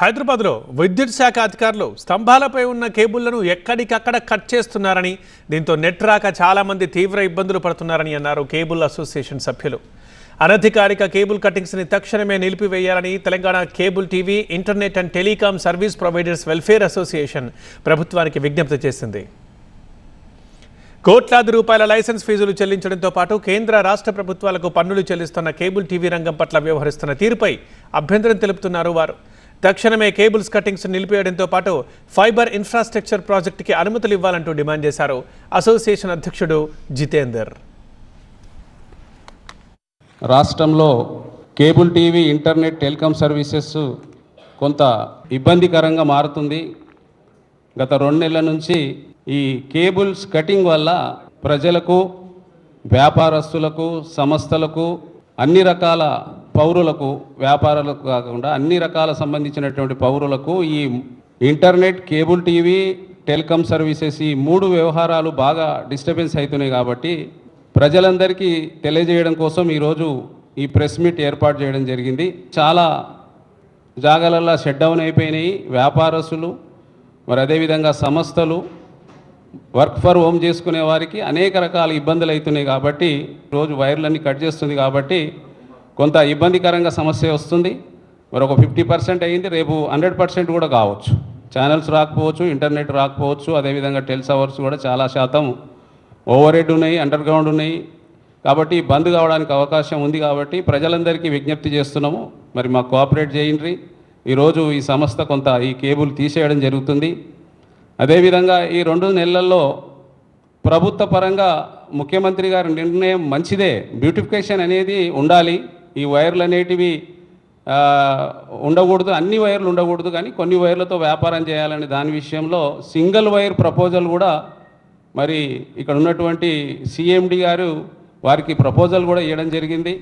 హైదరాబాద్లో విద్యుత్ శాఖ అధికారులు స్తంభాలపై ఉన్న కేబుళ్ళను ఎక్కడికక్కడ కట్ చేస్తున్నారని దీంతో నెట్ రాక చాలామంది తీవ్ర ఇబ్బందులు పడుతున్నారని అన్నారు కేబుల్ అసోసియేషన్ సభ్యులు. అనధికారిక కేబుల్ కటింగ్స్ని తక్షణమే నిలిపివేయాలని Telangana cable TV internet and telecom service providers welfare association ప్రభుత్వానికి విజ్ఞప్తి చేసింది. కోట్లాది రూపాయల లైసెన్స్ ఫీజులు చెల్లించడంతో పాటు కేంద్ర రాష్ట్ర ప్రభుత్వాలకు పన్నులు చెల్లిస్తున్న కేబుల్ టీవీ రంగం పట్ల వ్యవహరిస్తున్న తీరుపై అభ్యంతరం తెలుపుతున్నారు వారు. తక్షణమే కేబుల్స్ కటింగ్స్ నిలిపివేయడంతో పాటు ఫైబర్ ఇన్ఫ్రాస్ట్రక్చర్ ప్రాజెక్టుకి అనుమతులు ఇవ్వాలంటూ డిమాండ్ చేశారు అసోసియేషన్ అధ్యక్షుడు జితేందర్. రాష్ట్రంలో cable TV internet telecom services కొంత ఇబ్బందికరంగా మారుతుంది. గత రెండు నెలల నుంచి ఈ కేబుల్స్ కటింగ్ వల్ల ప్రజలకు వ్యాపారస్తులకు సంస్థలకు అన్ని రకాల పౌరులకు వ్యాపారాలకు కాకుండా అన్ని రకాల సంబంధించినటువంటి పౌరులకు ఈ internet cable TV telecom services ఈ మూడు వ్యవహారాలు బాగా డిస్టర్బెన్స్ అవుతున్నాయి కాబట్టి ప్రజలందరికీ తెలియజేయడం కోసం ఈరోజు ఈ ప్రెస్ మీట్ ఏర్పాటు చేయడం జరిగింది. చాలా జాగాలల్లో షట్ డౌన్ అయిపోయినాయి. వ్యాపారస్తులు మరి అదేవిధంగా సంస్థలు వర్క్ ఫర్ హోమ్ చేసుకునే వారికి అనేక రకాల ఇబ్బందులు అవుతున్నాయి కాబట్టి రోజు వైర్లన్నీ కట్ చేస్తుంది కాబట్టి కొంత ఇబ్బందికరంగా సమస్య వస్తుంది. మరి ఒక ఫిఫ్టీ పర్సెంట్ అయ్యింది. రేపు హండ్రెడ్ పర్సెంట్ కూడా కావచ్చు. ఛానల్స్ రాకపోవచ్చు ఇంటర్నెట్ రాకపోవచ్చు. అదేవిధంగా టెల్స్ అవర్స్ కూడా చాలా శాతం ఓవర్ హెడ్ ఉన్నాయి అండర్ గ్రౌండ్ ఉన్నాయి. కాబట్టి బంద్ కావడానికి అవకాశం ఉంది కాబట్టి ప్రజలందరికీ విజ్ఞప్తి చేస్తున్నాము. మరి మాకు కోఆపరేట్ చేయండి. ఈరోజు ఈ సంస్థ కొంత ఈ కేబుల్ తీసేయడం జరుగుతుంది. అదేవిధంగా ఈ రెండు నెలల్లో ప్రభుత్వ పరంగా ముఖ్యమంత్రి గారి నిర్ణయం మంచిదే. బ్యూటిఫికేషన్ అనేది ఉండాలి. ఈ వైర్లు అనేటివి ఉండకూడదు. అన్ని వైర్లు ఉండకూడదు కానీ కొన్ని వైర్లతో వ్యాపారం చేయాలని దాని విషయంలో సింగిల్ వైర్ ప్రపోజల్ కూడా మరి ఇక్కడ ఉన్నటువంటి సిఎండి గారు వారికి ప్రపోజల్ కూడా ఇవ్వడం జరిగింది.